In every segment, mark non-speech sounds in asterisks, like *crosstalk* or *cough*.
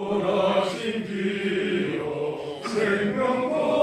원하신 기여 생명보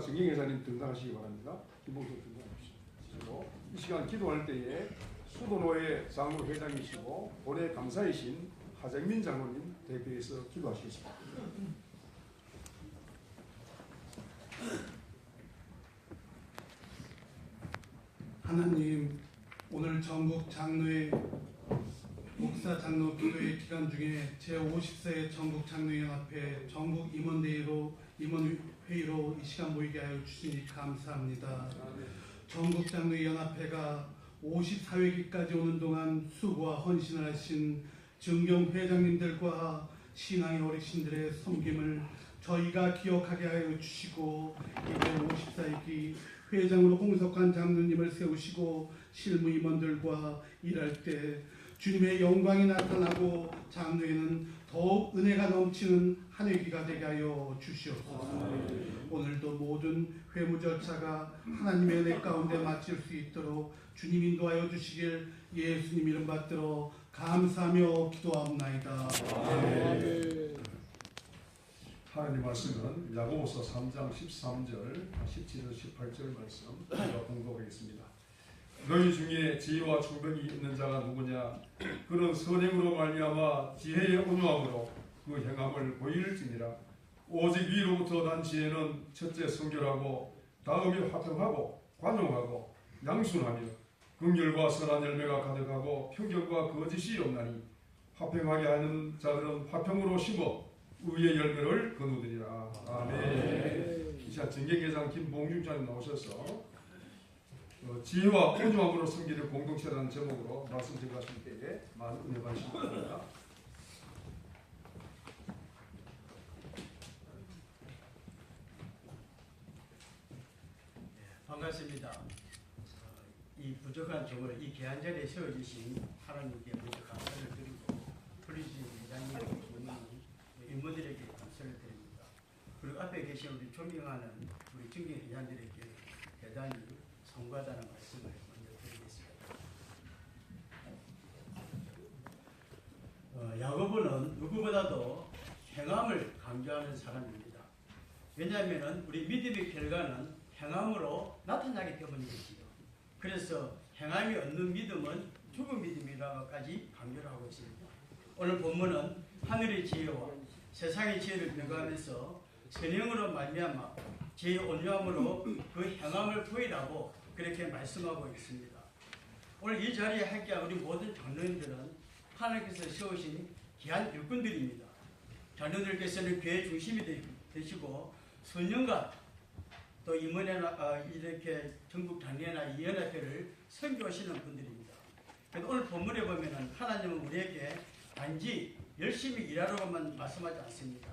설교자 정경회사님 등장하시기 바랍니다. 김봉수 등장하시고 이 시간 기도할 때에 수도노회 장로 회장이시고 올해 감사이신 하정민 장로님 대표해서 기도하시겠습니다. 하나님 오늘 전국 장로회 목사 장로 기도회 기간 중에 제 50세 전국 장로연합회 전국 임원대회로 임원 회의로 이 시간 모이게 하여 주시니 감사합니다. 전국 장로연합회가 54회기까지 오는 동안 수고와 헌신을 하신 증경 회장님들과 신앙의 어르신들의 섬김을 저희가 기억하게 하여 주시고 이제 54회기 회장으로 홍석환 장로님을 세우시고 실무 임원들과 일할 때 주님의 영광이 나타나고 장로에는 더욱 은혜가 넘치는 한 회기가 되게 하여 주시옵소서. 오늘도 모든 회무 절차가 하나님의 은혜 가운데 마칠 수 있도록 주님 인도하여 주시길 예수님 이름 받들어 감사하며 기도하옵나이다. 하나님 말씀은 야고보서 3장 13절, 17절, 18절 말씀 제가 공독하겠습니다. 너희 중에 지혜와 충분이 있는 자가 누구냐? 그는 선행으로 말미암아 지혜의 온유함으로 그 행함을 보일지니라. 오직 위로부터 난 지혜는 첫째 성결하고 다음이 화평하고 관용하고 양순하며 긍휼과 선한 열매가 가득하고 편견과 거짓이 없나니 화평하게 하는 자들은 화평으로 심어 의의 열매를 거두리라. 아멘. 자, 정경회장 김봉준 장님 나오셔서 어, 지혜와 온유함으로 섬기는 공동체라는 제목으로 말씀 전하실 때에 많은 은혜 받으시기 바랍니다. 반갑습니다. 어, 이 부족한 종을 이 귀한 자리에 세워주신 하나님께 먼저 감사를 드리고 프리지 회장님, 부모님, 인물들에게 감사를 드립니다. 그리고 앞에 계신 우리 존경하는 우리 증경 회장들에게 대단히 성과다는 말씀을 먼저 드리겠습니다. 어, 야고보는 누구보다도 행함을 강조하는 사람입니다. 왜냐하면 우리 믿음의 결과는 행함으로 나타나기 때문이지요. 그래서 행함이 없는 믿음은 죽은 믿음이라고까지 강조를 하고 있습니다. 오늘 본문은 하늘의 지혜와 세상의 지혜를 비교하면서 선행으로 말미암아 지혜 온유함으로 그 행함을 보이라고 그렇게 말씀하고 있습니다. 오늘 이 자리에 함께한 우리 모든 장로님들은 하나님께서 세우신 귀한 일꾼들입니다. 장로들께서는 교회 중심이 되- 되시고 수년간 또 임원회나 어, 이렇게 전국 단위나 이연합회를 선교하시는 분들입니다. 그래서 오늘 본문에 보면은 하나님은 우리에게 단지 열심히 일하라고만 말씀하지 않습니다.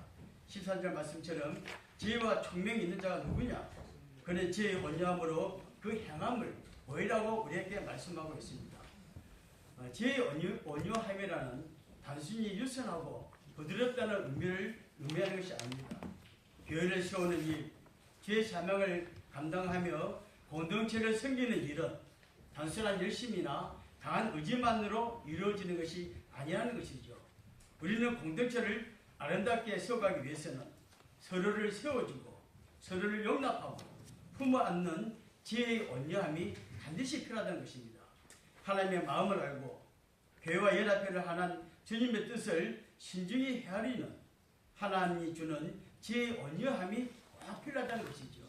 13절 말씀처럼 지혜와 총명이 있는 자가 누구냐? 그는 지혜의 온유함으로 그 행함을 보이라고 우리에게 말씀하고 있습니다. 어, 지혜의 온유, 온유함이라는 단순히 유선하고 부드럽다는 의미를 의미하는 것이 아닙니다. 교회를 세우는 일, 제 사명을 감당하며 공동체를 섬기는 일은 단순한 열심이나 강한 의지만으로 이루어지는 것이 아니라는 것이죠. 우리는 공동체를 아름답게 세워가기 위해서는 서로를 세워주고 서로를 용납하고 품어 안는 지혜의 온유함이 반드시 필요하다는 것입니다. 하나님의 마음을 알고 교회와 연합회를 하는 주님의 뜻을 신중히 헤아리는 하나님이 주는 지혜의 온유함이 꼭 필요하다는 것이죠.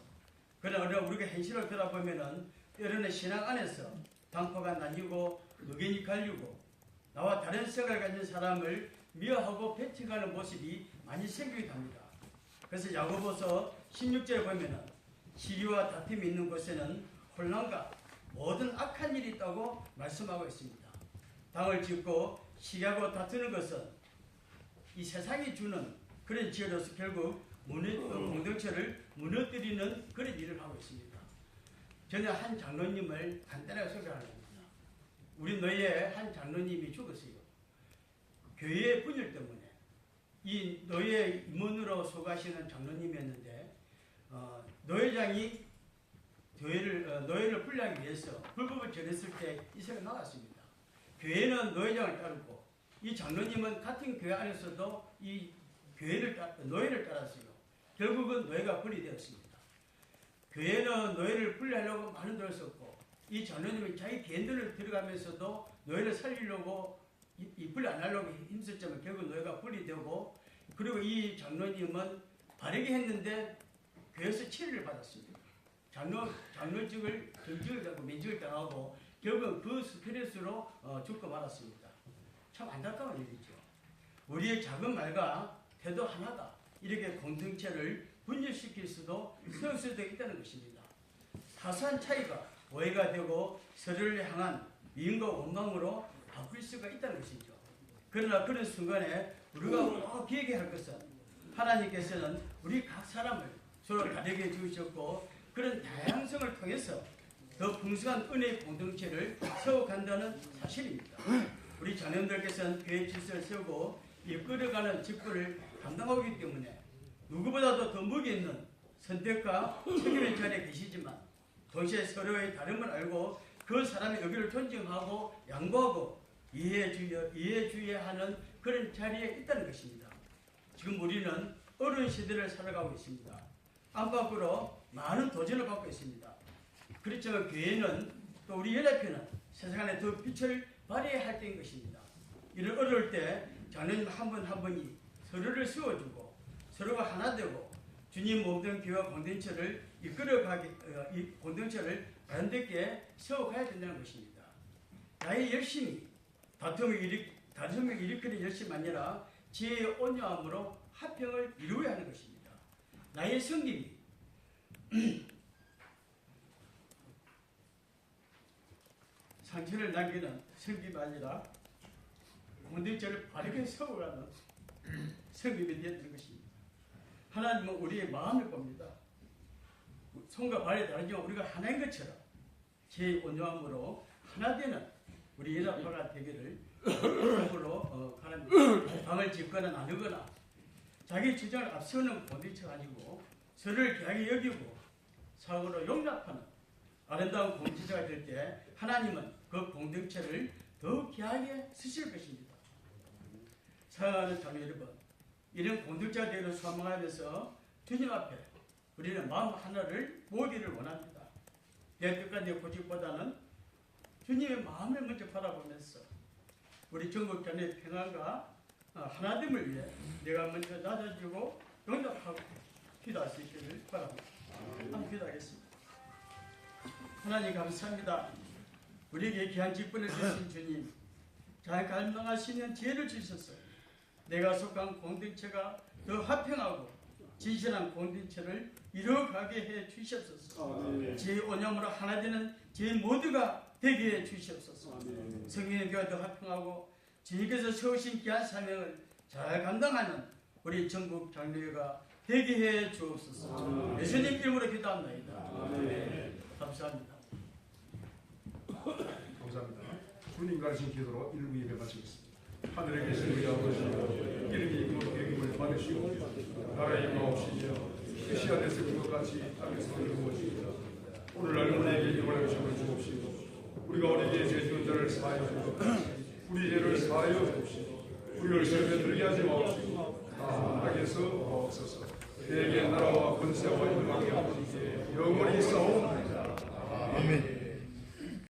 그러나 우리가 현실을 돌아보면은 때로는 신앙 안에서 당파가 나뉘고 의견이 갈리고 나와 다른 생각을 가진 사람을 미워하고 배척하는 모습이 많이 생기기도 합니다. 그래서 야고보서 16절에 보면은 시기와 다툼이 있는 곳에는 혼란과 모든 악한 일이 있다고 말씀하고 있습니다. 당을 짓고 시기하고 다투는 것은 이 세상이 주는 그런 지혜로서 결국 무너, 공동체를 무너뜨리는 그런 일을 하고 있습니다. 저는 한 장로님을 간단하게 소개하려고 합니다. 우리 노예의 한 장로님이 죽었어요. 교회의 분열 때문에 이 노예 임원으로 소가시는 장로님이었는데 어, 노예장이 교회를 어, 노예를 분리하기 위해서 불법을 저했을 때 이세가 나갔습니다. 교회는 노예장을 따르고 이 장로님은 같은 교회 안에서도 이 교회를 따, 노예를 따랐어요. 결국은 노예가 분리되었습니다. 교회는 노예를 분리하려고 많은 돈을 썼고 이 장로님은 자기 개인들을 들어가면서도 노예를 살리려고 분리 안 하려고 힘썼지만 결국 노예가 분리되고 그리고 이 장로님은 바르게 했는데 교회에서 치료를 받았습니다. 장로 장로직을 정직을 잡고 면직을 당하고 결국 그 스트레스로 어, 죽고 말았습니다. 참 안타까운 일이죠. 우리의 작은 말과 태도 하나가 이렇게 공동체를 분열시킬 수도 세울 수도 있다는 것입니다. 사소한 차이가 오해가 되고 서로를 향한 미움과 원망으로 바꿀 수가 있다는 것이죠. 그러나 그런 순간에 우리가 꼭 기억해야 할 것은 하나님께서는 우리 각 사람을 서로 다르게 주셨고 그런 다양성을 통해서 더 풍성한 은혜의 공동체를 세워간다는 사실입니다. 우리 자녀들께서는 교회 질서를 세우고 이끌어가는 직분을 감당하기 때문에 누구보다도 더 무게 있는 선택과 책임의 자리에 계시지만 동시에 서로의 다름을 알고 그 사람의 의견을 존중하고 양보하고 이해해 주여 이해해 주어야 하는 그런 자리에 있다는 것입니다. 지금 우리는 어려운 시대를 살아가고 있습니다. 안팎으로 많은 도전을 받고 있습니다. 그렇지만 교회는 또 우리 연합회는 세상 안에 더 빛을 발휘해야 할 때인 것입니다. 이런 어려울 때 자녀님 한분 한 분이 서로를 세워주고 서로가 하나 되고 주님 몸된 교회와 공동체를 이끌어가기 어, 이 공동체를 아름답게 세워가야 된다는 것입니다. 나의 열심이 다툼을 일으 다툼을 일으키는 열심이 아니라 지혜의 온유함으로 화평을 이루어야 하는 것입니다. 나의 성김이 *clears throat* 상처를 남기는 성김이 아니라 공동체를 바르게 세워가는 성김이 되는 것입니다. 하나님은 우리의 마음을 봅니다. 손과 발이 다르지만 우리가 하나인 것처럼 제 온유함으로 하나 되는 우리 연합화가 되기를 그걸로 어, 하나님 방을 짓거나 나누거나 자기 주장을 앞세우는 공동체가 아니고 서로를 귀하게 여기고 서로 용납하는 아름다운 공동체가 될 때 하나님은 그 공동체를 더욱 귀하게 쓰실 것입니다. 사랑하는 자녀 여러분, 이런 공동체가 되기를 소망하면서 주님 앞에 우리는 마음 하나를 모으기를 원합니다. 내 뜻과 내 고집보다는 주님의 마음을 먼저 바라보면서 우리 전국 전의 평안과 어, 하나됨을 위해 내가 먼저 낮아지고 용납하고 기도할 수 있기를 바랍니다. 한번 기도하겠습니다. 하나님 감사합니다. 우리에게 귀한 직분을 주신 주님, 잘 있는 지혜를 주셔서 내가 속한 공동체가 더 화평하고 진실한 공동체를 이루어가게 해 주시옵소서. 제 온념으로 하나 되는 제 모두가 되게 해 주시옵소서. 성령의 교회가 더 화평하고 주님께서 세우신 귀한 사명을 잘 감당하는 우리 전국 장로회가 되게 해 주옵소서. 예수님 이름으로 기도합니다. 네. 감사합니다. 감사합니다. 주님 가르친 기도로 일부 예배 마치겠습니다. 하늘에 계신 우리 아버지 이름이 거룩하게 받으시고 나라의 마옵시며 뜻이 안에서 그것 같이 땅에서 이루어지이다. 오늘날 우리에게 것을 주옵시고 우리가 어린이의 죄지은자를 사하여 주시고 우리 죄를 사하여 주시고 우리를 시험에 들게 하지 마옵시고 악에서 없어서. 내게 나라와 권세와 영광이 영원히 싸우옵나이다. 아멘.